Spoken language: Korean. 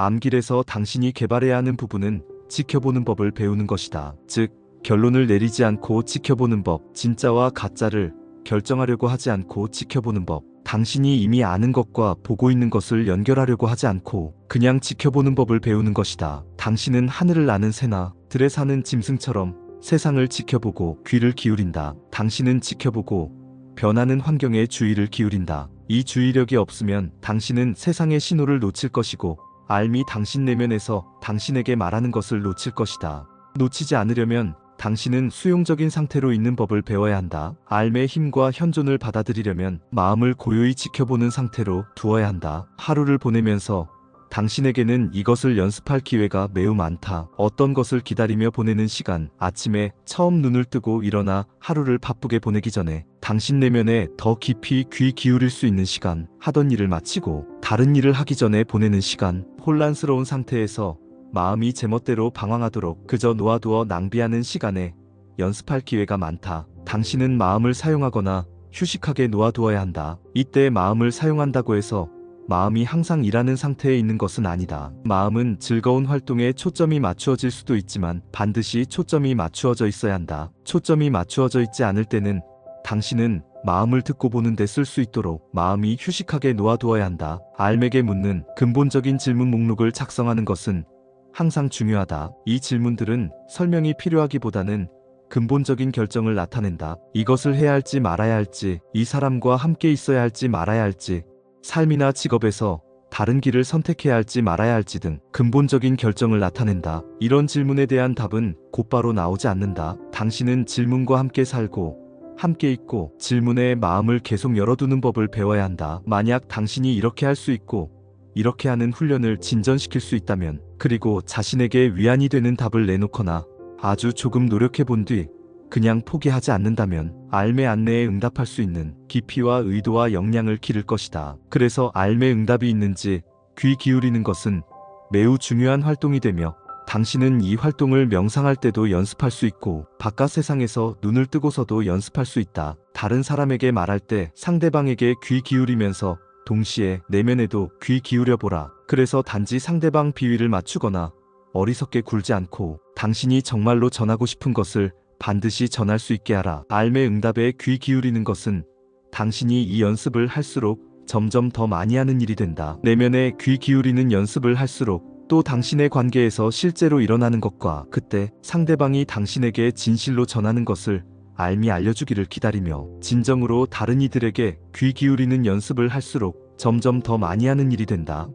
암길에서 당신이 개발해야 하는 부분은 지켜보는 법을 배우는 것이다. 즉, 결론을 내리지 않고 지켜보는 법, 진짜와 가짜를 결정하려고 하지 않고 지켜보는 법, 당신이 이미 아는 것과 보고 있는 것을 연결하려고 하지 않고 그냥 지켜보는 법을 배우는 것이다. 당신은 하늘을 나는 새나 들에 사는 짐승처럼 세상을 지켜보고 귀를 기울인다. 당신은 지켜보고 변하는 환경에 주의를 기울인다. 이 주의력이 없으면 당신은 세상의 신호를 놓칠 것이고 알미 당신 내면에서 당신에게 말하는 것을 놓칠 것이다. 놓치지 않으려면 당신은 수용적인 상태로 있는 법을 배워야 한다. 알의 힘과 현존을 받아들이려면 마음을 고요히 지켜보는 상태로 두어야 한다. 하루를 보내면서 당신에게는 이것을 연습할 기회가 매우 많다. 어떤 것을 기다리며 보내는 시간, 아침에 처음 눈을 뜨고 일어나 하루를 바쁘게 보내기 전에 당신 내면에 더 깊이 귀 기울일 수 있는 시간, 하던 일을 마치고 다른 일을 하기 전에 보내는 시간, 혼란스러운 상태에서 마음이 제멋대로 방황하도록 그저 놓아두어 낭비하는 시간에 연습할 기회가 많다. 당신은 마음을 사용하거나 휴식하게 놓아두어야 한다. 이때 마음을 사용한다고 해서 마음이 항상 일하는 상태에 있는 것은 아니다. 마음은 즐거운 활동에 초점이 맞추어질 수도 있지만 반드시 초점이 맞추어져 있어야 한다. 초점이 맞추어져 있지 않을 때는 당신은 마음을 듣고 보는데 쓸 수 있도록 마음이 휴식하게 놓아두어야 한다. 알맥에 묻는 근본적인 질문 목록을 작성하는 것은 항상 중요하다. 이 질문들은 설명이 필요하기보다는 근본적인 결정을 나타낸다. 이것을 해야 할지 말아야 할지, 이 사람과 함께 있어야 할지 말아야 할지, 삶이나 직업에서 다른 길을 선택해야 할지 말아야 할지 등 근본적인 결정을 나타낸다. 이런 질문에 대한 답은 곧바로 나오지 않는다. 당신은 질문과 함께 살고 함께 있고 질문에 마음을 계속 열어두는 법을 배워야 한다. 만약 당신이 이렇게 할 수 있고 이렇게 하는 훈련을 진전시킬 수 있다면 그리고 자신에게 위안이 되는 답을 내놓거나 아주 조금 노력해 본 뒤 그냥 포기하지 않는다면 알매 안내에 응답할 수 있는 깊이와 의도와 역량을 기를 것이다. 그래서 알매 응답이 있는지 귀 기울이는 것은 매우 중요한 활동이 되며 당신은 이 활동을 명상할 때도 연습할 수 있고 바깥 세상에서 눈을 뜨고서도 연습할 수 있다. 다른 사람에게 말할 때 상대방에게 귀 기울이면서 동시에 내면에도 귀 기울여 보라. 그래서 단지 상대방 비위를 맞추거나 어리석게 굴지 않고 당신이 정말로 전하고 싶은 것을 반드시 전할 수 있게 하라. 알매 응답에 귀 기울이는 것은 당신이 이 연습을 할수록 점점 더 많이 하는 일이 된다. 내면에 귀 기울이는 연습을 할수록 또 당신의 관계에서 실제로 일어나는 것과 그때 상대방이 당신에게 진실로 전하는 것을 알미 알려주기를 기다리며 진정으로 다른 이들에게 귀 기울이는 연습을 할수록 점점 더 많이 하는 일이 된다.